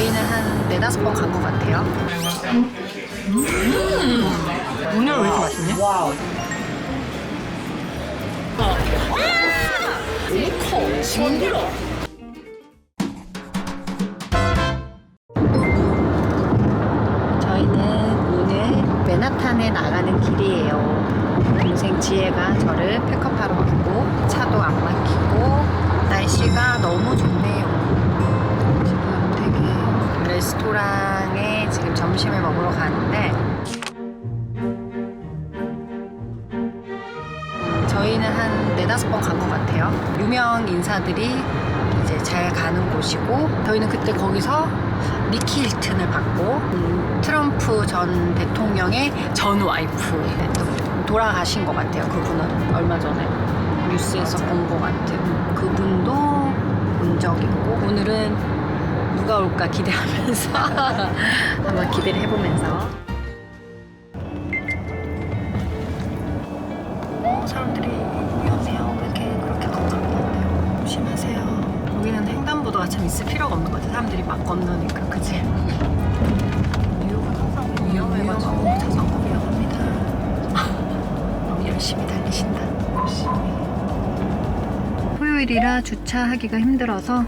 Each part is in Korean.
저희는 한 네다섯 번 간 것 같아요. 오늘 왜 이렇게 맛있냐? 와우. 저희는 오늘 맨하탄에 나가는 길이에요. 동생 지혜가 저를 픽업하러 왔고 차도 안 막히고 날씨가 너무 좋네요. 레스토랑에 지금 점심을 먹으러 가는데 저희는 한 네다섯 번 간 것 같아요. 유명 인사들이 이제 잘 가는 곳이고 저희는 그때 거기서 니키 힐튼을 봤고 음, 트럼프 전 대통령의 전 와이프 또 돌아가신 것 같아요. 그분은 얼마 전에 뉴스에서 본 것 같아요. 그분도 본 적 있고 오늘은 누가 올까 기대하면서 한번 기대를 해보면서 어, 사람들이. 왜 이렇게 그렇게 깜깜한데요? 조심하세요. 여기는 횡단보도가 참 있을 필요가 없는 것 같아. 사람들이 막 건너니까, 그치? 뉴욕은 항상 위험해가지고 자전거 위험합니다. 너무 열심히 달리신다. 열심히. 토요일이라 주차하기가 힘들어서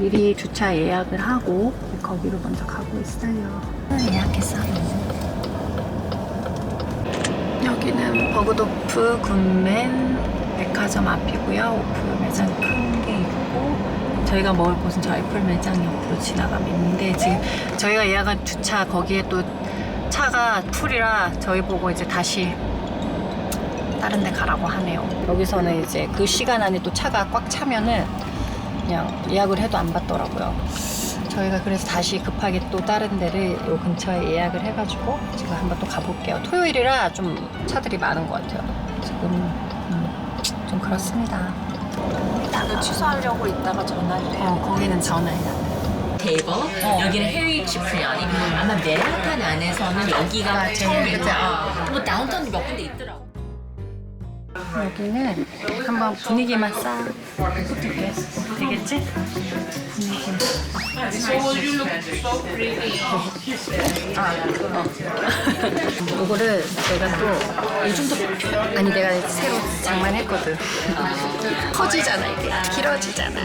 미리 주차 예약을 하고 거기로 먼저 가고 있어요. 예약했어요. 여기는 버그도프 굿맨 백화점 앞이고요. 오프 매장 큰 게 있고 저희가 먹을 곳은 저 애플 매장 옆으로 지나가면 있는데 지금 저희가 예약한 주차 거기에 또 차가 풀이라 저희 보고 이제 다시 다른 데 가라고 하네요. 여기서는 이제 그 시간 안에 또 차가 꽉 차면은 그냥 예약을 해도 안 받더라고요. 저희가 그래서 다시 급하게 또 다른 데를 요 근처에 예약을 해가지고 지금 한번 또 가볼게요. 토요일이라 좀 차들이 많은 것 같아요. 지금 음, 좀 그렇습니다. 이거 취소하려고 이따가 전화를 해요. 어, 거기는 전화해요. 대버. 여기는 해리 치프리안이. 아마 맨하탄 안에서는 여기가 아, 처음이고. 그죠? 뭐 다운타운도 몇 군데 있더라고. 여기는 한번 분위기만 싹 훑어볼게. 되겠지? 분위기만. 아, 어. 이거를 내가 또 요즘도 아니 내가 새로 장만했거든. 커지잖아 이게 길어지잖아.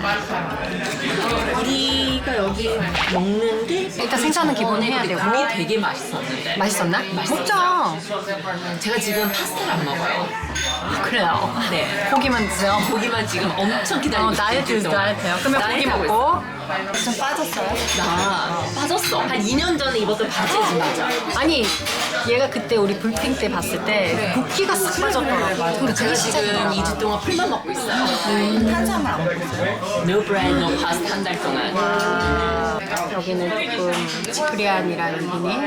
우리가 여기 먹는데 일단 생선은 기본 해야 되고. 이 되게 맛있었는데. 맛있었나? 먹자. 제가 지금 파스타를 안 먹어요. 그래 요. 네. 고기만 드세요. 고기만 지금 엄청 기다리고 어, 있어요. 다이어트 다이어트요. 그러면 고기 다이어트 하고 먹고 좀 빠졌어요? 나 빠졌어. 한 2년 전에 입었던 바지 지금 맞아. 아니 얘가 그때 우리 불핑 때 봤을 때 붓기가 싹 빠졌더라고. 근데 제가 지금 지금 2주 동안 풀만 먹고 있어요. 탄수화물 안 먹고. No bread, no pasta 한 달 동안. 여기는 조금 치프리안이라는 분이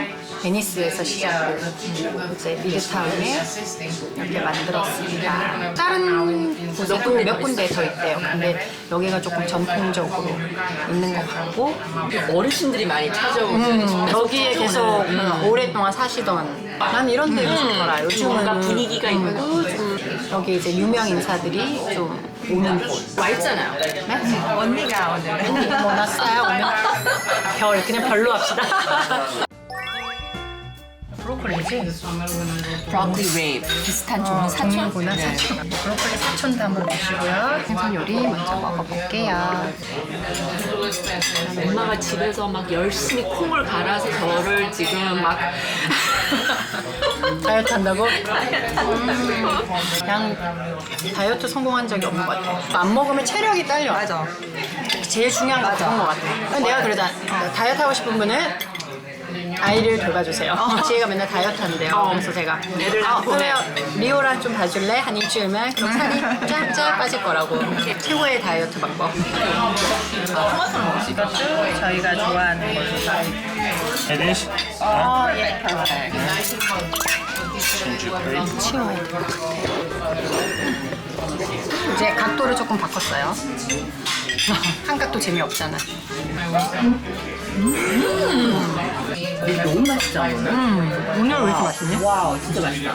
베니스에서 시작을 이제 미드타운에 이렇게 만들었습니다. 다른 곳에도 몇 군데 더 있대요. 근데 여기가 조금 전통적으로 있는 것 같고 어르신들이 많이 찾아오고 음, 여기에 계속 오랫동안 사시던 난 이런 데 좋더라. 요즘은 뭔가 분위기가 있고 좀 여기 이제 유명 인사들이 좀 오는 곳. 와 있잖아요. 네? 언니가 오늘 뭐 났어요 오늘? 별 그냥 별로 합시다. 브로콜리지? 브로콜리 웨이브 비슷한 종류 어, 사촌. 종류구나 네. 사촌. 브로콜리 사촌도 한번 보시고요. 생선 요리 먼저 먹어볼게요. 엄마가 집에서 막 열심히 콩을 갈아서 저를 지금 막 다이어트 한다고? 음, 그냥 다이어트 성공한 적이 없는 것 같아. 안 먹으면 체력이 딸려. 맞아. 제일 중요한 건 그런 것 같아. 내가 그러다 다이어트 하고 싶은 분은 아이를 돌봐주세요. 지혜가 맨날 다이어트 한대요. 그래서 제가 애를 아. 그러면 리오랑 좀 봐줄래? 한 일주일만? 그럼 살이 쫙쫙 빠질 거라고. 최고의 다이어트 방법. 토마토를 먹을 수 있겠죠? 저희가 좋아하는 걸로. Finish? 어, 예. Ginger cream. 치워야 될 것 같아요. 이제 각도를 조금 바꿨어요. 한 각도 재미없잖아. 음. 너무 맛있죠 오늘? 음, 오늘 왜 이렇게 맛있냐? 와 진짜 맛있다.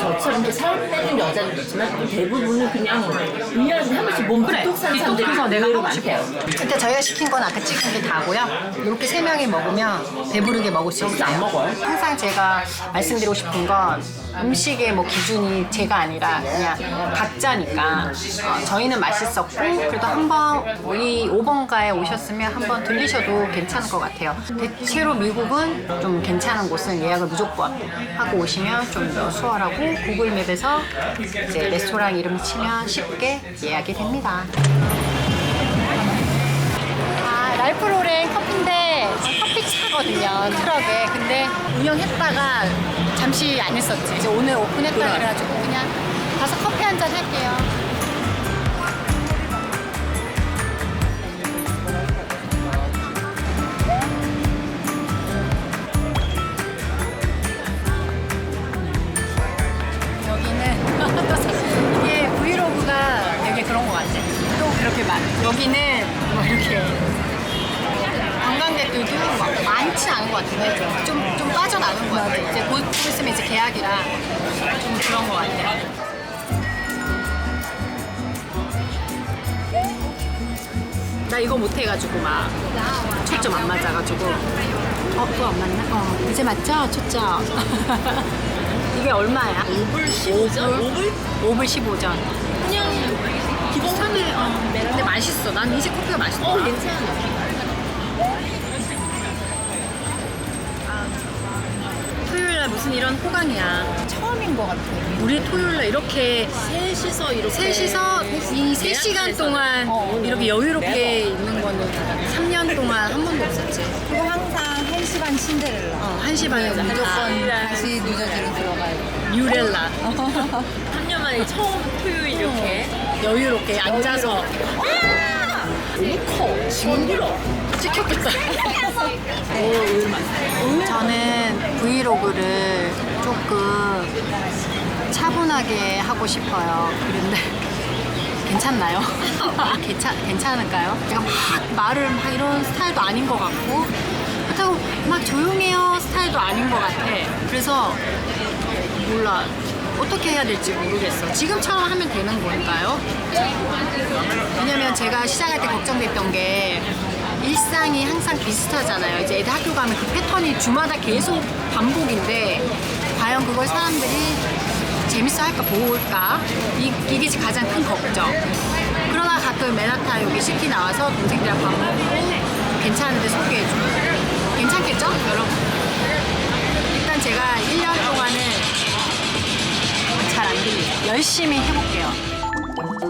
저처럼 이렇게 살 빼는 여자들도 있지만 또 대부분은 그냥 1년에 한 번씩 몸 그래, 뚝뚝 사는 사람들이 내가 의외로 하고 싶어. 많대요. 근데 저희가 시킨 건 아까 찍은 게 다고요. 이렇게 세 명이 먹으면 배부르게 먹을 수 있어요. 안 먹어요? 항상 제가 말씀드리고 싶은 건 음식의 뭐 기준이 제가 아니라 그냥 각자니까 어, 저희는 맛있었고 그래도 한번 우리 5번가에 오셨으면 한번 들리셔도 괜찮을 것 같아요. 대체로 미국은 좀 괜찮은 곳은 예약을 무조건 하고 오시면 좀 더 수월하고 구글 맵에서 이제 레스토랑 이름 치면 쉽게 예약이 됩니다. 아, 랄프 로렌 커피인데 커피 차거든요 트럭에 근데 운영했다가 잠시 안 했었지 이제 오늘 오픈했다 그래가지고 그냥 가서 커피 한 잔 할게요 여기는 이게 브이로그가 되게 그런 것 같아. 또 그렇게 많. 여기는 뭐 이렇게 관광객들도 막 많지 않은 것 같은데 좀, 좀 빠져나간 것 같아. 이제 곧 있으면 이제 계약이라 좀 그런 것 같아. 나 이거 못해가지고 막 초점 안 맞아가지고 어 그거 안 맞나? 어 이제 맞죠? 초점 이게 얼마야? 5불 15전? 5불? 5불 15전 그냥 기본 산에 어. 근데 맛있어 난 이제 커피가 맛있어 어 괜찮아 토요일날 무슨 이런 호강이야. 처음인 것 같아. 우리 토요일날 이렇게 셋이서 이렇게 셋이서 이 3시간 동안 이렇게 여유롭게 있는 거는 3년 동안 한 번도 없었지. 그리고 항상 1시 반 신데렐라. 어, 1시 반에 무조건 무조건 다시 늦어지는 들어가요. 뉴렐라. 3년 만에 처음 토요일 이렇게. 여유롭게 앉아서. 너무 커. 징그러. 찍혔겠다. 저는 브이로그를 조금 차분하게 하고 싶어요. 그런데 괜찮나요? 괜찮, 괜찮을까요? 제가 막 말을 막 이런 스타일도 아닌 것 같고 그렇다고 막 조용해요 스타일도 아닌 것 같아. 그래서 몰라. 어떻게 해야 될지 모르겠어. 지금처럼 하면 되는 건가요? 왜냐면 제가 시작할 때 걱정됐던 게 일상이 항상 비슷하잖아요. 이제 애들 학교 가면 그 패턴이 주마다 계속 반복인데 과연 그걸 사람들이 재밌어 할까 볼까? 이, 이게 가장 큰 걱정. 그러나 가끔 맨하탄 여기 시티 나와서 동생들이랑 밥 먹고 괜찮은데 소개해주고 괜찮겠죠? 여러분? 일단 제가 1년 동안은 잘 안 들리죠. 열심히 해볼게요.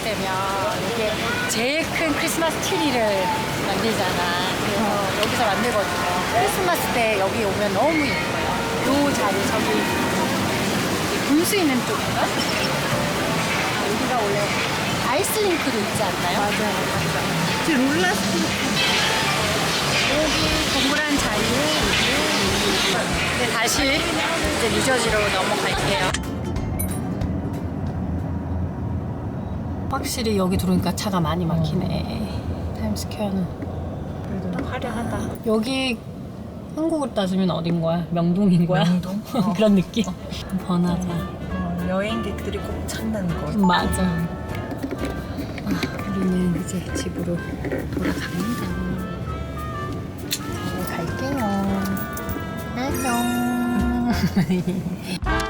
크리스마스 되면 이게 제일 큰 크리스마스 트리를 만들잖아. 그래서 여기서 만들거든요. 크리스마스 때 여기 오면 너무 예뻐요. 요 자리 저기 이 분수 있는 쪽인가? 아, 여기가 원래 아이스링크도 있지 않나요? 맞아요. 맞아요. 저 롤라스트 여기 동그란 자리에 이제 네, 다시 이제 뉴저지로 넘어갈게요. 확실히 여기 들어오니까 차가 많이 막히네. 타임스퀘어는 그래도 화려하다. 여기 한국으로 따지면 어딘 거야? 명동인 거야? 명동? 어. 그런 느낌. 번화가. 어, 여행객들이 꼭 찾는 곳. 맞아. 아, 우리는 이제 집으로 돌아갑니다. 잘 갈게요. 안녕.